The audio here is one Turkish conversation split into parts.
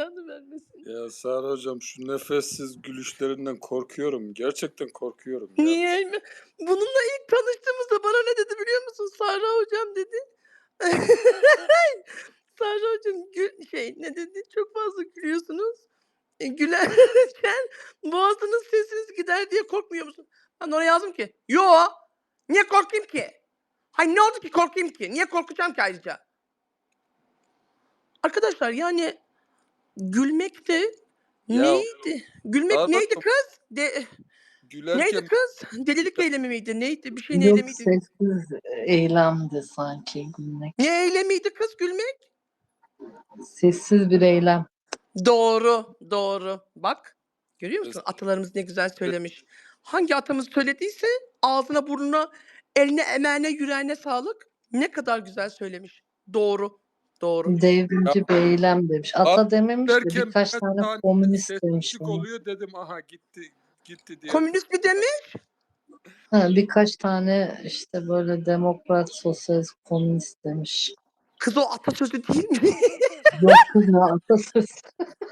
belanı vermesin. Ya Sara hocam şu nefessiz gülüşlerinden korkuyorum. Gerçekten korkuyorum ya. Niye? Bununla ilk tanıştığımızda bana ne dedi biliyor musun? Sahra hocam dedi. Sahra hocam gül, şey ne dedi? Çok fazla gülüyorsunuz. E, gülerken boğazınız sesiniz gider diye korkmuyor musun? Ben oraya yazdım ki. Yo. Niye korkayım ki? Hay ne oldu ki korkayım ki? Niye korkacağım ki ayrıca? Arkadaşlar yani gülmek de Ya, neydi? Gülmek Sara neydi çok kız? De, neydi gülerken kız? Delilik eylemi miydi? Neydi? Bir şeyin Yok eylemiydi. sessiz eylemdi sanki gülmek. Ne eylemiydi kız gülmek? Sessiz bir eylem. Doğru, doğru. Bak, görüyor musun? Atalarımız ne güzel söylemiş. Hangi atamız söylediyse ağzına, burnuna, eline, emeğine, yüreğine sağlık. Ne kadar güzel söylemiş. Doğru, doğru. Devrimci bir eylem demiş. Ata dememiş de derken birkaç birkaç tane komünist demiş sessizlik oluyor dedim aha gitti gitti diye. Komünist mi demiş? Ha, birkaç tane işte böyle demokrat, sosyalist, komünist demiş. Kız o atasözü değil mi? Yok kız ne atasözü.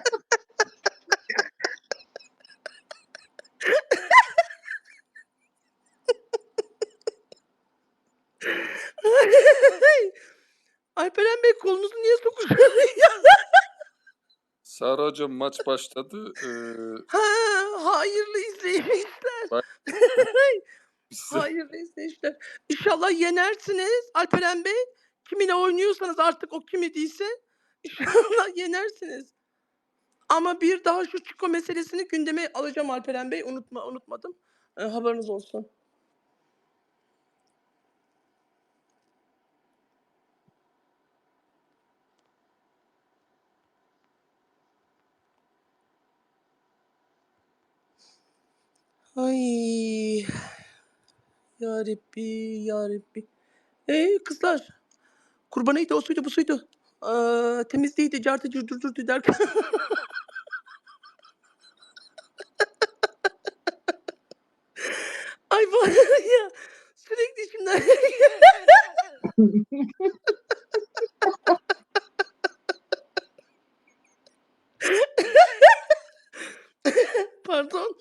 Alperen Bey kolunuzu niye sokuyorsunuz? Sara hocam maç başladı. Ee, ha, hayırlı izleyişler. bak bize Hayırlı izleyişler. İnşallah yenersiniz Alperen Bey. Kimine oynuyorsanız artık o kimi değilse inşallah yenersiniz. Ama bir daha şu Çiko meselesini gündeme alacağım Alperen Bey. Unutma, unutmadım. Ee, haberiniz olsun. Ay. Ya Rabbi, ya Rabbi. Ee, kızlar, kurbanıydı, o suydu, bu suydu. Aa, temizliğiydi, cartı curdurdu derken. Ay var ya, sürekli içimden... Pardon.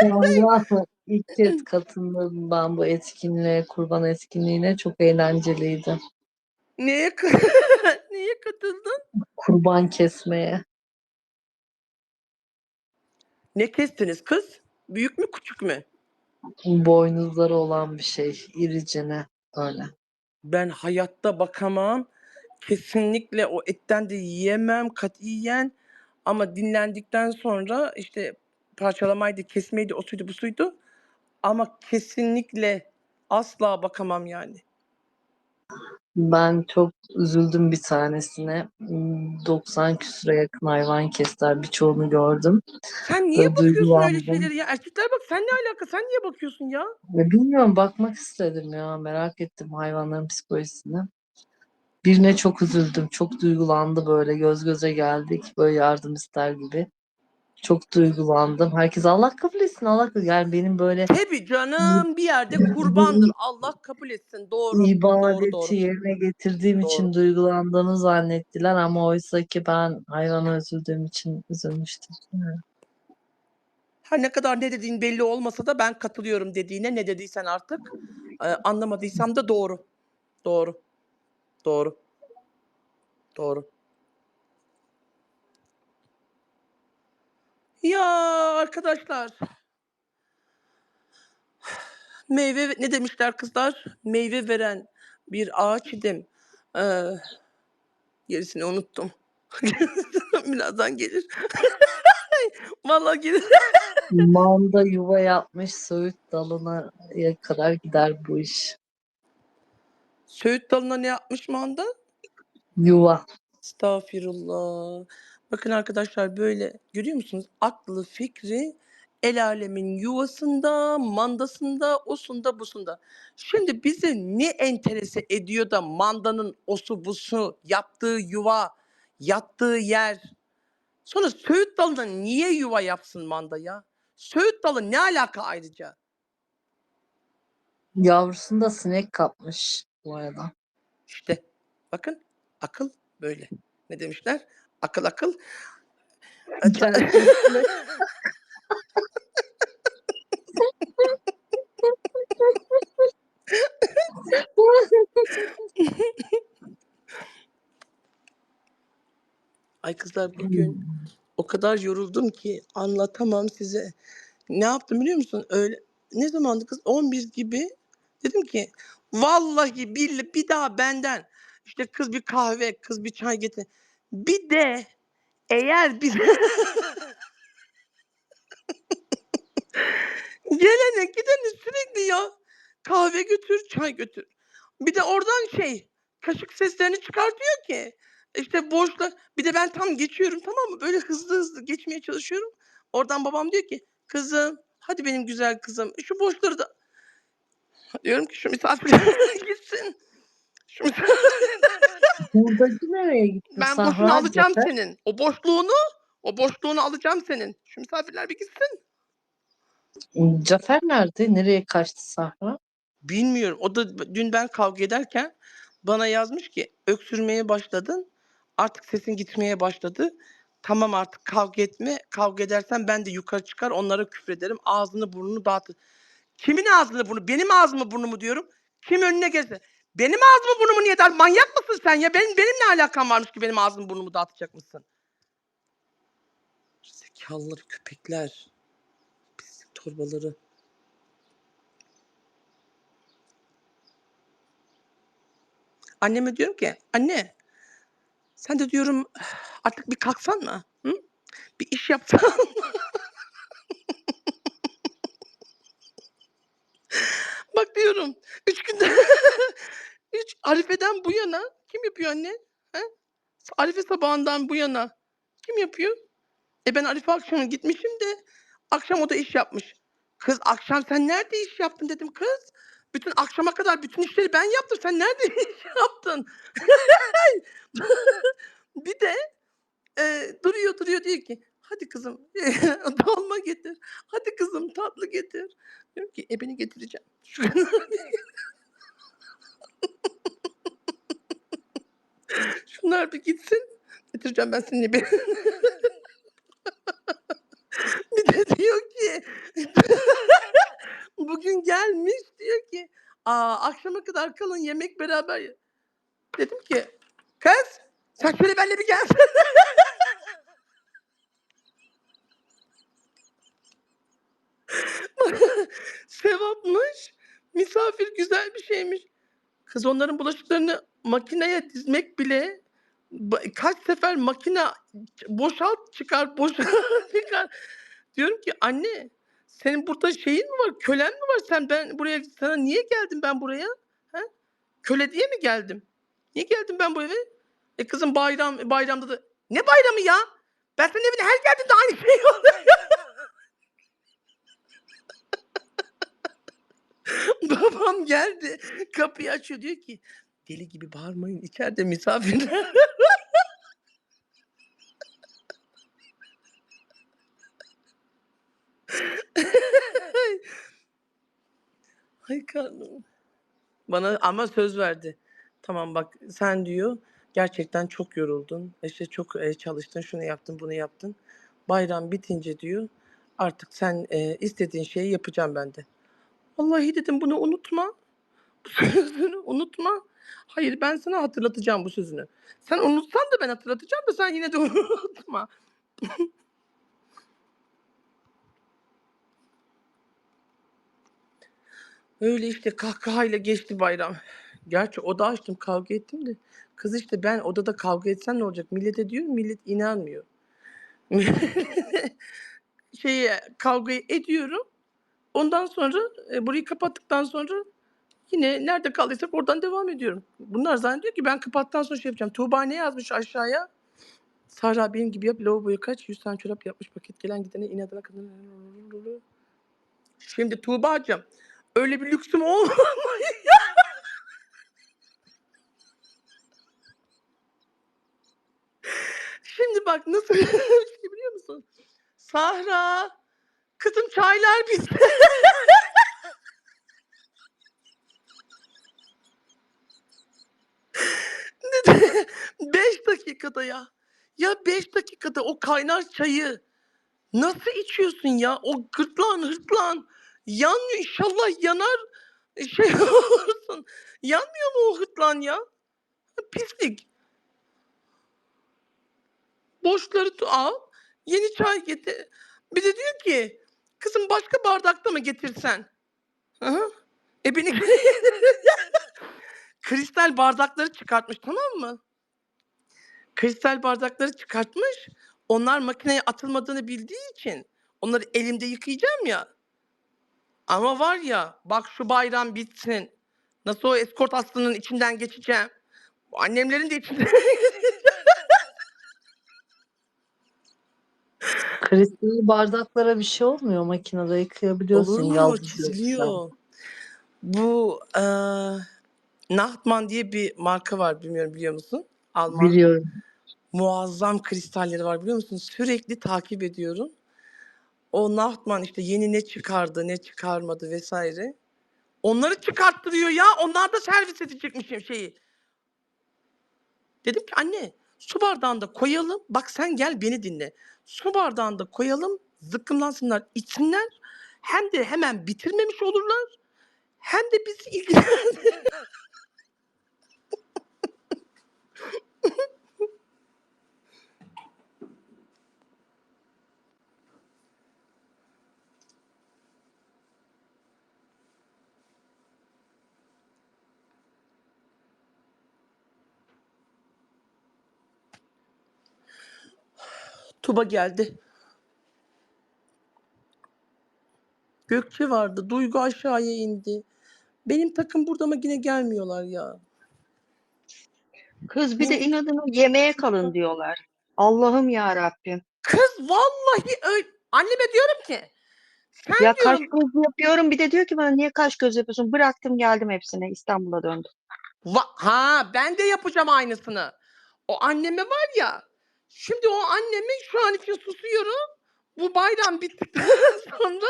Sonra ilk kez katıldım ben bu etkinliğe, kurban etkinliğine. Çok eğlenceliydi. Neye, neye katıldın? Kurban kesmeye. Ne kestiniz kız? Büyük mü, küçük mü? Boynuzları olan bir şey. iricene öyle. Ben hayatta bakamam. Kesinlikle o etten de yiyemem katiyen. Ama dinlendikten sonra işte parçalamaydı, kesmeydi, o suydu, bu suydu. Ama kesinlikle asla bakamam yani. Ben çok üzüldüm bir tanesine. Hmm, 90 küsure yakın hayvan kestiler. Birçoğunu gördüm. Sen niye Böyle bakıyorsun öyle duygulandım. şeyleri ya? Erkekler bak sen ne alaka? Sen niye bakıyorsun ya? Ve bilmiyorum bakmak istedim ya. Merak ettim hayvanların psikolojisini. Birine çok üzüldüm. Çok duygulandı böyle. Göz göze geldik. Böyle yardım ister gibi. Çok duygulandım. Herkes Allah kabul etsin. Allah kabul Yani benim böyle Tabii canım bir yerde kurbandır. Allah kabul etsin. Doğru. Doğru ibadeti doğru. yerine getirdiğim için Doğru. duygulandığını zannettiler ama oysa ki ben hayvana üzüldüğüm için üzülmüştüm. Her ne kadar ne dediğin belli olmasa da ben katılıyorum dediğine ne dediysen artık. Ee, anlamadıysam da doğru. Doğru. Doğru. Doğru. Ya arkadaşlar meyve ne demişler kızlar? Meyve veren bir ağaç idim. Ee, gerisini unuttum. Birazdan gelir. Vallahi gelir. Manda yuva yapmış söğüt dalına kadar gider bu iş. Söğüt dalına ne yapmış manda? Yuva. Estağfirullah. Bakın arkadaşlar böyle görüyor musunuz? Aklı fikri el alemin yuvasında, mandasında, osunda, busunda. Şimdi bizi ne enterese ediyor da mandanın osu busu, yaptığı yuva, yattığı yer. Sonra Söğüt dalına niye yuva yapsın manda ya? Söğüt dalı ne alaka ayrıca? Yavrusunda sinek kapmış bu arada. İşte bakın akıl böyle. Ne demişler? Akıl akıl. Ay kızlar bugün o kadar yoruldum ki anlatamam size. Ne yaptım biliyor musun? Öyle ne zamandı kız? 11 gibi dedim ki vallahi billahi bir daha benden işte kız bir kahve, kız bir çay getir. Bir de eğer bir gelene gidene sürekli ya kahve götür, çay götür. Bir de oradan şey kaşık seslerini çıkartıyor ki işte boşta bir de ben tam geçiyorum tamam mı? Böyle hızlı hızlı geçmeye çalışıyorum. Oradan babam diyor ki kızım hadi benim güzel kızım şu boşları da diyorum ki şu misafir gitsin. Şu misafir... Buradaki nereye gitti? ben Sahra boşunu alacağım Cefer. senin. O boşluğunu o boşluğunu alacağım senin. Şu misafirler bir gitsin. Cafer nerede? Nereye kaçtı Sahra? Bilmiyorum. O da dün ben kavga ederken bana yazmış ki öksürmeye başladın. Artık sesin gitmeye başladı. Tamam artık kavga etme. Kavga edersen ben de yukarı çıkar onlara küfrederim. Ağzını burnunu dağıtır. Kimin ağzını burnu? Benim ağzımı burnumu diyorum. Kim önüne gelse. Benim ağzımı burnumu niye dar? Manyak mısın sen ya? Benim, benim ne alakam varmış ki benim ağzımı burnumu dağıtacak mısın? Zekalıları köpekler. Pislik torbaları. Anneme diyorum ki anne sen de diyorum artık bir kalksan mı? Hı? Bir iş yapsan. Bak diyorum üç günde üç Arife'den bu yana kim yapıyor anne? He? Arife sabahından bu yana kim yapıyor? E ben Arife akşam gitmişim de akşam o da iş yapmış. Kız akşam sen nerede iş yaptın dedim kız. Bütün akşama kadar bütün işleri ben yaptım. Sen nerede iş yaptın? bir de e, duruyor duruyor diyor ki hadi kızım dolma getir. Hadi kızım tatlı getir. Diyorum ki e beni getireceğim. Şu Şunlar bir gitsin. Getireceğim ben seni bir. bir de diyor ki bugün gelmiş diyor ki Aa, akşama kadar kalın yemek beraber ye-" Dedim ki kız sen şöyle benimle bir gelsin. Sevapmış. Misafir güzel bir şeymiş. Kız onların bulaşıklarını makineye dizmek bile kaç sefer makine boşalt çıkar boşalt çıkar. Diyorum ki anne senin burada şeyin mi var kölen mi var sen ben buraya sana niye geldim ben buraya? He? Köle diye mi geldim? Niye geldim ben bu eve? E kızım bayram bayramda da ne bayramı ya? Ben senin evine her geldiğimde aynı şey oluyor. Babam geldi. Kapıyı açıyor diyor ki deli gibi bağırmayın içeride misafirler. Ay karnım. Bana ama söz verdi. Tamam bak sen diyor gerçekten çok yoruldun. İşte çok e, çalıştın, şunu yaptın, bunu yaptın. Bayram bitince diyor artık sen e, istediğin şeyi yapacağım ben de. Vallahi dedim bunu unutma. Bu sözünü unutma. Hayır ben sana hatırlatacağım bu sözünü. Sen unutsan da ben hatırlatacağım da sen yine de unutma. Öyle işte kahkahayla geçti bayram. Gerçi oda açtım kavga ettim de. Kız işte ben odada kavga etsem ne olacak? Millete diyorum millet inanmıyor. Şeye kavga ediyorum. Ondan sonra e, burayı kapattıktan sonra yine nerede kaldıysak oradan devam ediyorum. Bunlar zannediyor ki ben kapattıktan sonra şey yapacağım. Tuğba ne yazmış aşağıya? Sahra benim gibi yap lavaboya kaç 100 tane çorap yapmış paket gelen gidene inadına kadın. Şimdi Tuğba'cığım öyle bir lüksüm olmadı. Şimdi bak nasıl şey biliyor musun? Sahra kızım çaylar bitti. Beş dakikada ya. Ya 5 dakikada o kaynar çayı nasıl içiyorsun ya? O gırtlağın hırtlağın yanmıyor inşallah yanar şey olursun. Yanmıyor mu o hırtlağın ya? Pislik. Boşları al. Yeni çay getir. Bir de diyor ki kızım başka bardakta mı getirsen? Hı. E beni kristal bardakları çıkartmış tamam mı? Kristal bardakları çıkartmış. Onlar makineye atılmadığını bildiği için onları elimde yıkayacağım ya. Ama var ya bak şu bayram bitsin. Nasıl o eskort aslının içinden geçeceğim. Annemlerin de içinden Kristal bardaklara bir şey olmuyor makinede yıkayabiliyorsun. Olur mu? yaldızıyorsa. Çiziliyor. Bu eee Nachtmann diye bir marka var bilmiyorum biliyor musun? Alman. Biliyorum. Muazzam kristalleri var biliyor musun? Sürekli takip ediyorum. O Nachtmann işte yeni ne çıkardı, ne çıkarmadı vesaire. Onları çıkarttırıyor ya. Onlar da servis edecekmişim şeyi. Dedim ki anne su bardağında koyalım. Bak sen gel beni dinle. Su bardağında koyalım. Zıkkımlansınlar, içsinler. Hem de hemen bitirmemiş olurlar. Hem de bizi ilgilendirir. Tuba geldi. Gökçe vardı. Duygu aşağıya indi. Benim takım burada ama yine gelmiyorlar ya. Kız bir de inadına yemeğe kalın diyorlar. Allah'ım ya Rabbim. Kız vallahi öyle. Anneme diyorum ki sen Ya kaş diyorum göz yapıyorum bir de diyor ki bana niye kaş göz yapıyorsun? Bıraktım geldim hepsine İstanbul'a döndüm. Va- ha ben de yapacağım aynısını. O anneme var ya. Şimdi o annemi şu an için susuyorum. Bu bayram bittikten sonra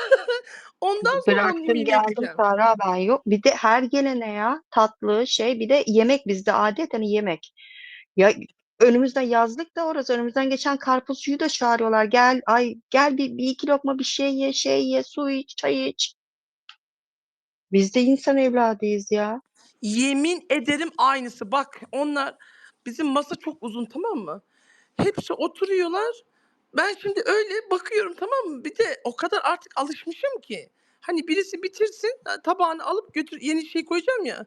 ondan sonra Bıraktım geldim. Sahra ben yok. Bir de her gelene ya tatlı şey bir de yemek bizde adet hani yemek. Ya önümüzde yazlık da orası önümüzden geçen karpuzcuyu da çağırıyorlar. Gel ay gel bir, bir iki lokma bir şey ye şey ye su iç çay iç. Biz de insan evladıyız ya. Yemin ederim aynısı. Bak onlar bizim masa çok uzun tamam mı? Hepsi oturuyorlar. Ben şimdi öyle bakıyorum tamam mı? Bir de o kadar artık alışmışım ki. Hani birisi bitirsin e, tabağını alıp götür yeni şey koyacağım ya.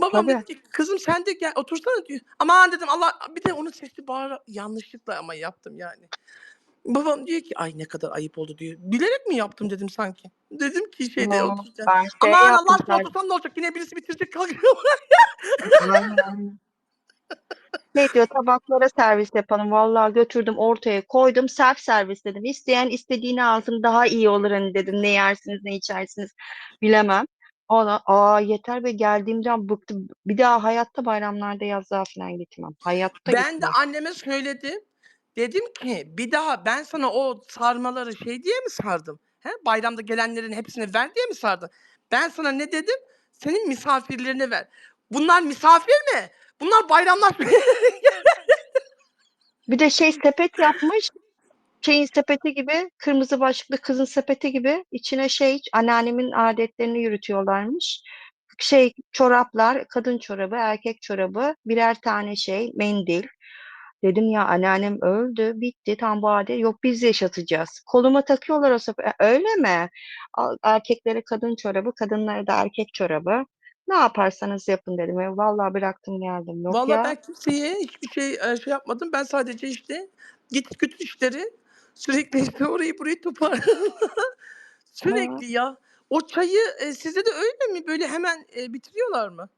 Babam Tabii. dedi ki kızım sen de gel otursana diyor. Aman dedim Allah bir de onu sesli bağıra yanlışlıkla ama yaptım yani. Babam diyor ki ay ne kadar ayıp oldu diyor. Bilerek mi yaptım dedim sanki. Dedim ki şeyde Ya, oturacağım. şey Aman Allah yaptım aşkına otursan ne olacak yine birisi bitirecek kalkıyor. Ne diyor tabaklara servis yapalım. Vallahi götürdüm ortaya koydum. Self servis dedim. İsteyen istediğini alsın daha iyi olur hani dedim. Ne yersiniz ne içersiniz bilemem. Ona aa yeter be geldiğimden bıktım. Bir daha hayatta bayramlarda yazlığa falan gitmem. Hayatta Ben de gitmem. anneme söyledim. Dedim ki bir daha ben sana o sarmaları şey diye mi sardım? He? Bayramda gelenlerin hepsini ver diye mi sardın? Ben sana ne dedim? Senin misafirlerine ver. Bunlar misafir mi? Bunlar bayramlar. Bir de şey sepet yapmış. Şeyin sepeti gibi kırmızı başlıklı kızın sepeti gibi içine şey anneannemin adetlerini yürütüyorlarmış. Şey çoraplar, kadın çorabı, erkek çorabı, birer tane şey, mendil. Dedim ya anneannem öldü, bitti tam bu adet. Yok biz yaşatacağız. Koluma takıyorlar o sepeti. Öyle mi? Erkeklere kadın çorabı, kadınlara da erkek çorabı. Ne yaparsanız yapın dedim. E, vallahi bıraktım geldim. Yok Vallahi ya. ben kimseye hiçbir şey e, şey yapmadım. Ben sadece işte git götür işleri sürekli işte orayı burayı topar. sürekli ya. O çayı e, size de öyle mi? Böyle hemen e, bitiriyorlar mı?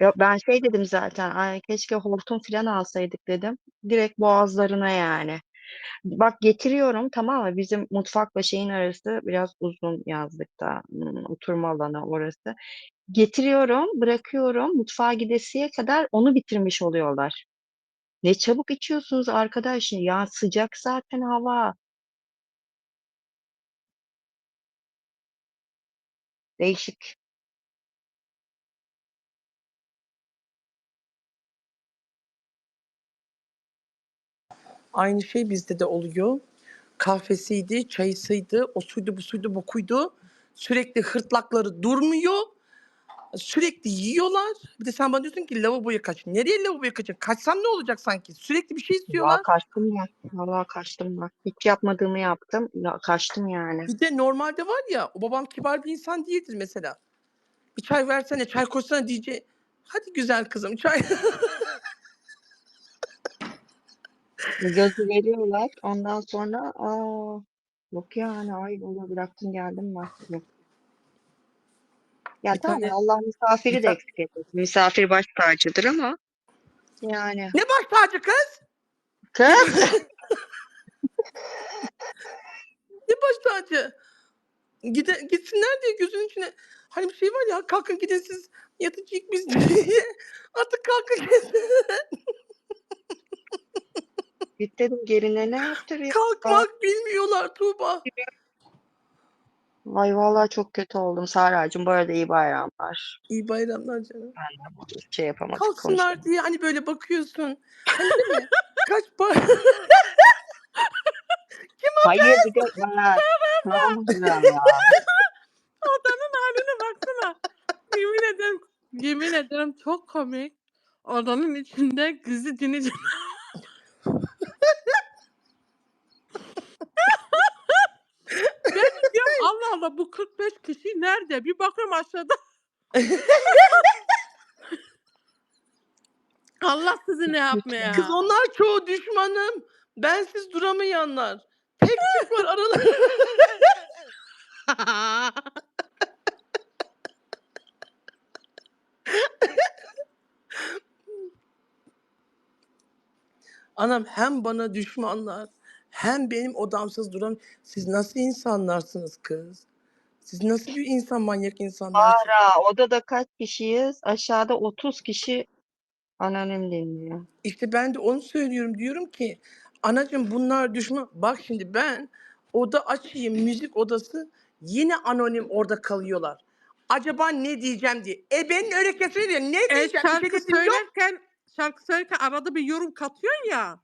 Ya ben şey dedim zaten. Ay keşke hortum falan alsaydık dedim. Direkt boğazlarına yani. Bak getiriyorum tamam mı? Bizim mutfakla şeyin arası biraz uzun yazlıkta. Hmm, Oturma alanı orası. Getiriyorum, bırakıyorum. Mutfağa gidesiye kadar onu bitirmiş oluyorlar. Ne çabuk içiyorsunuz arkadaş. Ya sıcak zaten hava. Değişik. Aynı şey bizde de oluyor. Kahvesiydi, çayısıydı, o suydu, bu suydu, bokuydu. Sürekli hırtlakları durmuyor. Sürekli yiyorlar. Bir de sen bana diyorsun ki lavaboya kaç. Nereye lavaboya kaçın? Kaçsam ne olacak sanki? Sürekli bir şey istiyorlar. Vallahi kaçtım ben. Vallahi kaçtım ben. Hiç yapmadığımı yaptım. Ya, kaçtım yani. Bir de normalde var ya o babam kibar bir insan değildir mesela. Bir çay versene, çay koysana diyeceği. Hadi güzel kızım çay. Gözü veriyorlar. Ondan sonra aa yok yani ay onu bıraktım geldim ben. Yok. Ya Bir tamam tane- Allah misafiri de eksik etmesin. Misafir baş tacıdır ama yani. ne baş tacı kız? Kız Ne baş tacı? Gide, gitsinler diye gözünün içine. Hani bir şey var ya kalkın gidin siz yatıcıyık biz diye. Artık kalkın gidin. git dedim geline ne yaptırıyor? Kalkmak bilmiyorlar Tuğba. Vay vallahi çok kötü oldum Sahra'cığım. Bu arada iyi bayramlar. İyi bayramlar canım. Şey yapamadık Kalksınlar diye hani böyle bakıyorsun. Hani değil mi? Kaç par Hayır bir de bak. Tamam ya. Haline baksana. Yemin ederim, yemin ederim çok komik. Odanın içinde dinleyeceğim. ben de diyorum Allah Allah bu 45 kişi nerede? Bir bakıyorum aşağıda. Allah sizi ne yapmaya. Kız onlar çoğu düşmanım. Bensiz duramayanlar. Tek tük var aralarında. Anam hem bana düşmanlar hem benim odamsız duran. Siz nasıl insanlarsınız kız? Siz nasıl bir insan manyak insanlarsınız? Sahra odada kaç kişiyiz? Aşağıda 30 kişi anonim dinliyor. İşte ben de onu söylüyorum. Diyorum ki anacığım bunlar düşman. Bak şimdi ben oda açayım müzik odası yine anonim orada kalıyorlar. Acaba ne diyeceğim diye. E benim öyle kesinlikle ne E, diyeceğim? Bir şey şarkı dediğim yok. söylerken şarkı söylerken arada bir yorum katıyorsun ya.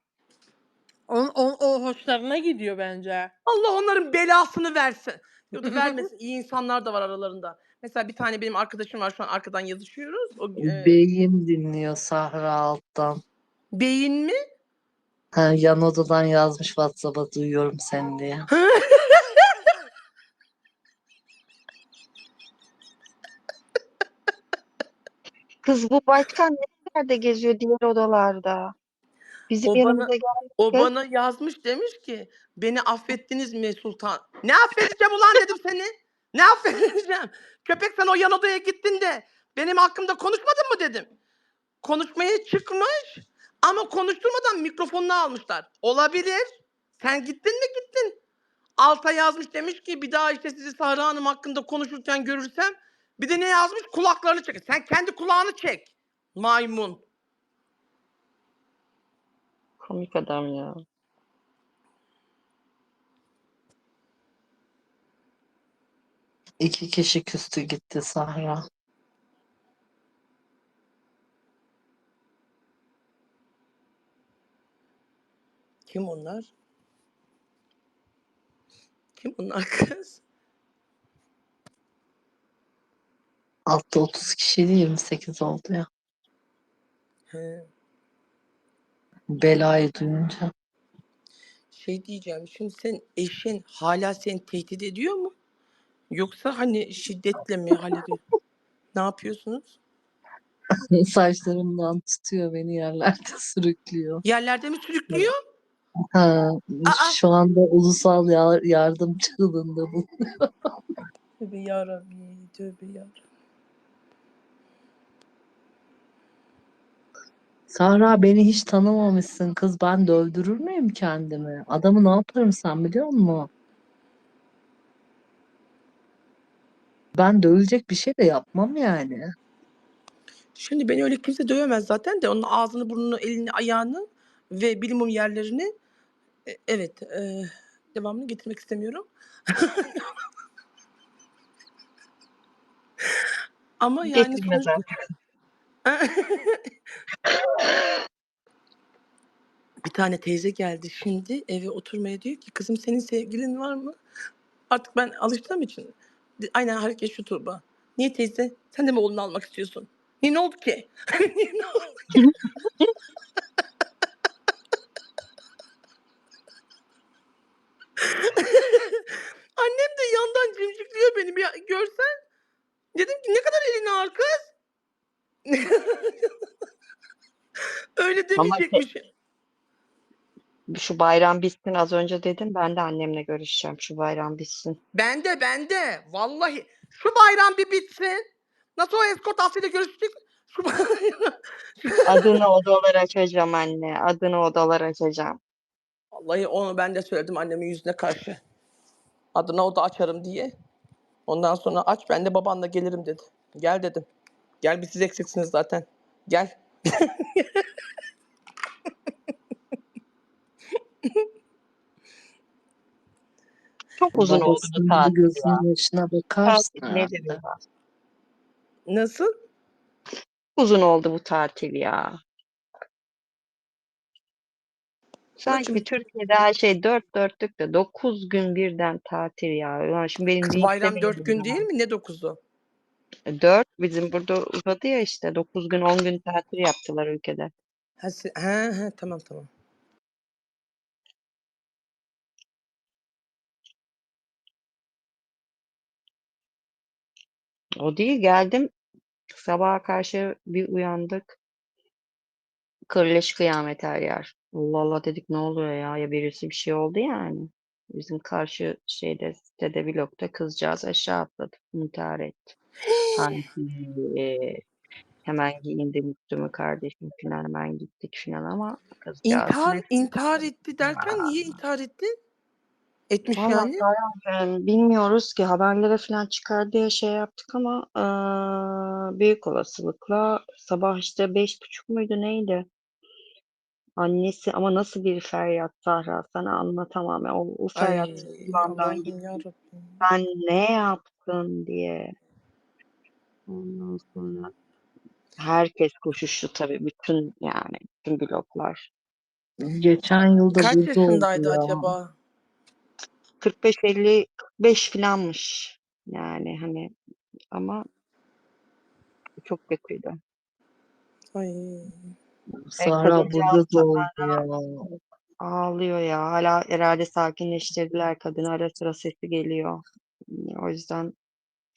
O, o, o hoşlarına gidiyor bence. Allah onların belasını versin. Yok da vermesin. İyi insanlar da var aralarında. Mesela bir tane benim arkadaşım var şu an arkadan yazışıyoruz. O, e, Beyim dinliyor Sahra alttan. beyin mi? Ha, yan odadan yazmış WhatsApp'a duyuyorum seni diye. Kız bu başkan nerelerde geziyor diğer odalarda? Bizim O bana-. O bana yazmış demiş ki beni affettiniz mi sultan? Ne affedeceğim ulan dedim seni. Ne affedeceğim? Köpek sen o yan odaya gittin de benim hakkımda konuşmadın mı dedim. Konuşmaya çıkmış ama konuşturmadan mikrofonunu almışlar. Olabilir. Sen gittin mi gittin. Alta yazmış demiş ki bir daha işte sizi Sahra Hanım hakkında konuşurken görürsem bir de ne yazmış kulaklarını çek. Sen kendi kulağını çek. Maymun. Komik adam ya. İki kişi küstü gitti Sahra. Kim onlar? Kim onlar kız? Altta 30 kişiydi 28 oldu ya. He. Belayı duyunca. Şey diyeceğim, şimdi sen eşin hala seni tehdit ediyor mu? Yoksa hani şiddetle mi hallediyor? Ne yapıyorsunuz? Saçlarımdan tutuyor beni yerlerde sürüklüyor. Yerlerde mi sürüklüyor? Ha, Aa! şu anda ulusal ya- yardım çığlığında bu. Tövbe yarabbi, tövbe yarabbi. Sahra beni hiç tanımamışsın kız. Ben dövdürür müyüm kendimi? Adamı ne yaparım sen biliyor musun? Ben dövülecek bir şey de yapmam yani. Şimdi beni öyle kimse dövemez zaten de onun ağzını, burnunu, elini, ayağını ve bilimum yerlerini e, evet e, devamını getirmek istemiyorum. Ama yani Getirme sonuçta bir tane teyze geldi şimdi eve oturmaya diyor ki kızım senin sevgilin var mı? Artık ben alıştığım için aynen hareket şu Tuğba. Niye teyze? Sen de mi oğlunu almak istiyorsun? Niye ne oldu ki? Niye ne oldu? Annem de yandan cimcikliyor beni bir görsen. Dedim ki ne kadar elin ağır kız. Öyle demeyecekmiş. Şu bayram bitsin az önce dedim. Ben de annemle görüşeceğim. Şu bayram bitsin. Ben de ben de. Vallahi şu bayram bir bitsin. Nasıl o eskort Asya'yla görüştük? Şu bayram. Adını odalar açacağım anne. Adını odalar açacağım. Vallahi onu ben de söyledim annemin yüzüne karşı. Adına o da açarım diye. Ondan sonra aç ben de babanla gelirim dedi. Gel dedim. Gel bir siz eksiksiniz zaten. Gel. Çok uzun oldu bu Babasının tatil ya. gözünün yaşına bakarsın Tatil herhalde. ya? Nasıl? Uzun oldu bu tatil ya. Sanki Bacım, Türkiye'de her şey dört dörtlük de 9 gün birden tatil ya. Ulan şimdi benim kız bir bayram dört gün ya. değil mi? Ne dokuzu? 4 bizim burada uzadı ya işte 9 gün 10 gün tatil yaptılar ülkede. Ha, si- he, he, tamam tamam. O değil geldim sabaha karşı bir uyandık. Kırleş kıyamet her yer. Allah Allah dedik ne oluyor ya ya birisi bir şey oldu yani. Bizim karşı şeyde sitede blokta kızcağız aşağı atladı. İntihar etti. Hangi hemen giyindim üstümü kardeşim falan hemen gittik falan ama kızcağız İntihar, ne intihar etti derken niye intihar etti? Etmiş Vallahi yani. Em, bilmiyoruz ki haberlere falan çıkar diye şey yaptık ama eee, büyük olasılıkla sabah işte beş buçuk muydu neydi? Annesi ama nasıl bir feryat Sahra sana anlatamam. ya. O, o Ay feryat kulağımdan Allah'ım gitti. yarabbim. Sen ne yaptın diye. Ondan sonra herkes koşuştu tabii bütün yani bütün bloklar. Geçen yılda Kaç burada oldu yaşındaydı ya. acaba? 45-50 45 filanmış yani hani ama çok kötüydü. Ay. Sahra burada da oldu ya. Ağlıyor ya. Hala herhalde sakinleştirdiler kadını. Ara sıra sesi geliyor. O yüzden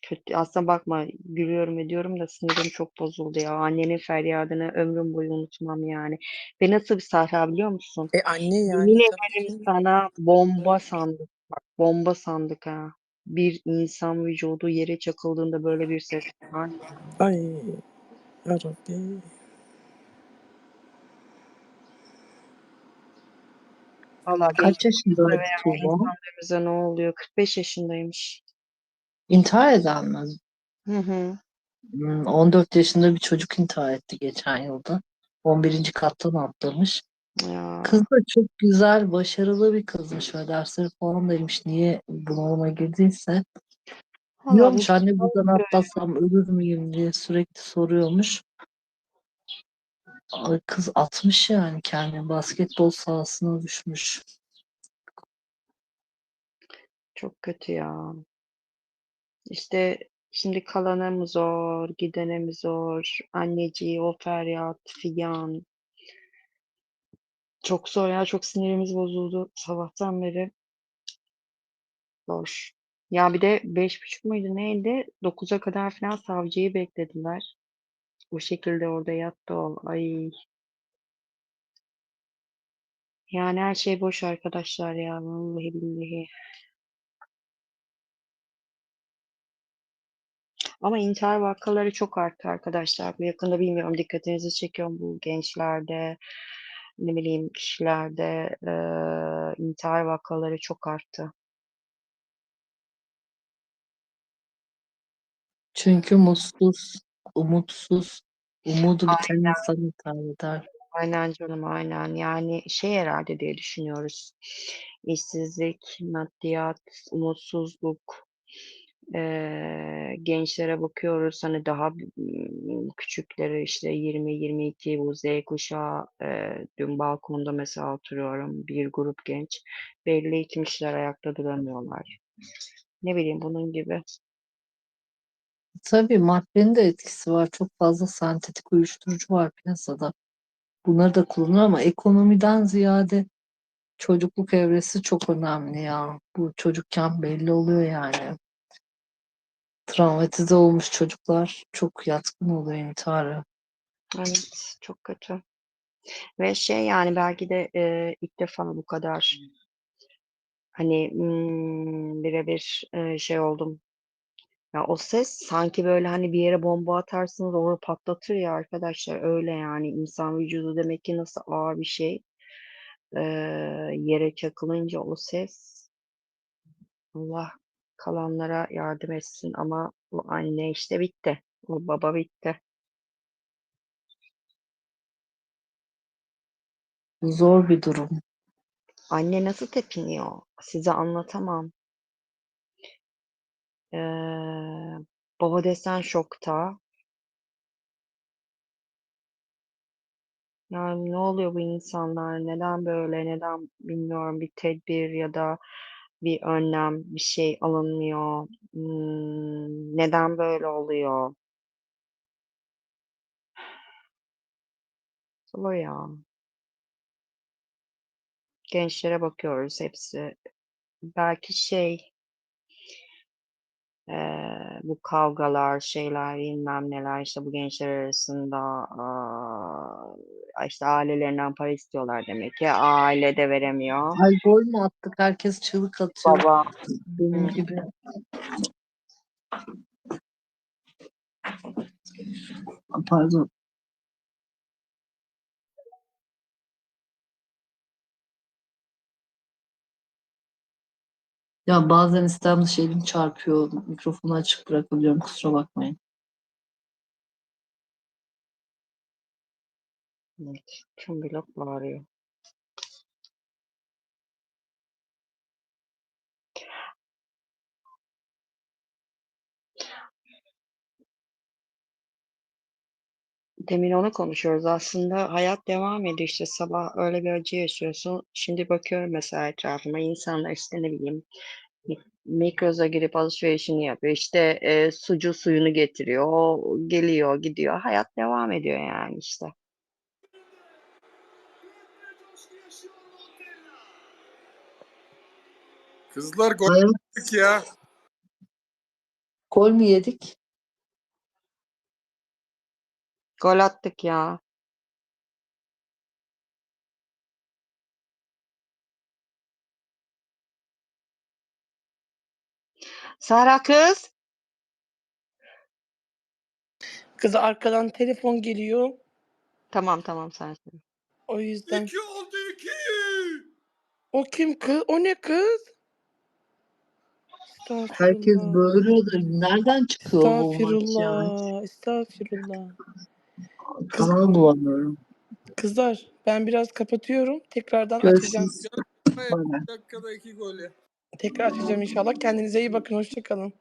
kötü. Aslında bakma gülüyorum ediyorum da sinirim çok bozuldu ya. Annemin feryadını ömrüm boyu unutmam yani. Ve nasıl bir Sahra biliyor musun? E anne Yemin yani tabii ederim ki. sana bomba sandık. Bak bomba sandık ha. Bir insan vücudu yere çakıldığında böyle bir ses çıkar. Ay yarabbim. Valla Kaç Tuğba? insanlarımıza ne oluyor? 45 yaşındaymış. İntihar eden mi? Hı hı. Hmm, 14 yaşında bir çocuk intihar etti geçen yılda. 11. kattan atlamış. Ya. Kız da çok güzel, başarılı bir kızmış ve dersleri falan demiş. Niye bunalıma girdiyse. Diyormuş anne buradan atlasam ölür müyüm diye sürekli soruyormuş. Ay, Kız atmış yani kendini basketbol sahasına düşmüş. Çok kötü ya. İşte şimdi kalana mı zor, gidene mi zor, anneciği, o feryat, figan. Çok zor ya, çok sinirimiz bozuldu sabahtan beri. Zor. Ya bir de beş buçuk muydu neydi? Dokuza kadar falan savcıyı beklediler. O şekilde orada yattı o. Ay. Yani her şey boş arkadaşlar ya. Vallahi billahi. Ama intihar vakaları çok arttı arkadaşlar. Yakında bilmiyorum dikkatinizi çekiyor mu bu gençlerde, ne bileyim kişilerde eee intihar vakaları çok arttı. Çünkü mutsuz, umutsuz, umudu biten Aynen. insan intihar eder. Aynen canım aynen. Yani şey herhalde diye düşünüyoruz. İşsizlik, maddiyat, umutsuzluk, Eee, gençlere bakıyoruz hani daha küçükleri işte 20-22 bu Z kuşağı eee, dün balkonda mesela oturuyorum bir grup genç belli eğitimciler ayakta duramıyorlar. Ne bileyim bunun gibi. Tabii maddenin de etkisi var. Çok fazla sentetik uyuşturucu var piyasada. Bunları da kullanır ama ekonomiden ziyade çocukluk evresi çok önemli ya. Bu çocukken belli oluyor yani. Travmatize olmuş çocuklar çok yatkın oluyor intihara. Evet çok kötü. Ve şey yani belki de eee, ilk defa bu kadar hani hmm, birebir eee, şey oldum. Ya o ses sanki böyle hani bir yere bomba atarsınız onu patlatır ya arkadaşlar öyle yani insan vücudu demek ki nasıl ağır bir şey Eee, yere çakılınca o ses Allah kalanlara yardım etsin ama bu anne işte bitti. Bu baba bitti. Zor bir durum. Anne nasıl tepiniyor? Size anlatamam. Eee, baba desen şokta. Yani ne oluyor bu insanlar? Neden böyle? Neden bilmiyorum bir tedbir ya da bir önlem, bir şey alınmıyor. Hmm, neden böyle oluyor? Zor ya. Gençlere bakıyoruz hepsi. Belki şey eee, bu kavgalar, şeyler, bilmem neler işte bu gençler arasında aa, işte ailelerinden para istiyorlar demek ki. Aile de veremiyor. Ay gol mü attık? Herkes çığlık atıyor. Baba Benim gibi. Pardon. Ya bazen istem dışı elim çarpıyor. Mikrofonu açık bırakabiliyorum. Kusura bakmayın. Evet, tüm blok bağırıyor. Demin onu konuşuyoruz. Aslında hayat devam ediyor işte sabah öyle bir acı yaşıyorsun. Şimdi bakıyorum mesela etrafıma insanlar işte ne bileyim Mi- Migros'a girip alışverişini yapıyor. İşte e, sucu suyunu getiriyor. O geliyor, gidiyor. Hayat devam ediyor yani işte. Kızlar gol Hayat attık ya. gol mü yedik? Gol attık ya. Sara kız. Kız arkadan telefon geliyor. Tamam tamam sensin. O yüzden. İki oldu iki. O kim kız? O ne kız? Herkes Estağfurullah. bağırıyor da nereden çıkıyor bu maç ya? Estağfirullah. Estağfirullah. Kız, Kanal bulamıyorum. kızlar ben biraz kapatıyorum. Tekrardan açacağım. Görüşürüz. Dakikada iki gol ya. Tekrar açacağım inşallah. Kendinize iyi bakın. Hoşçakalın.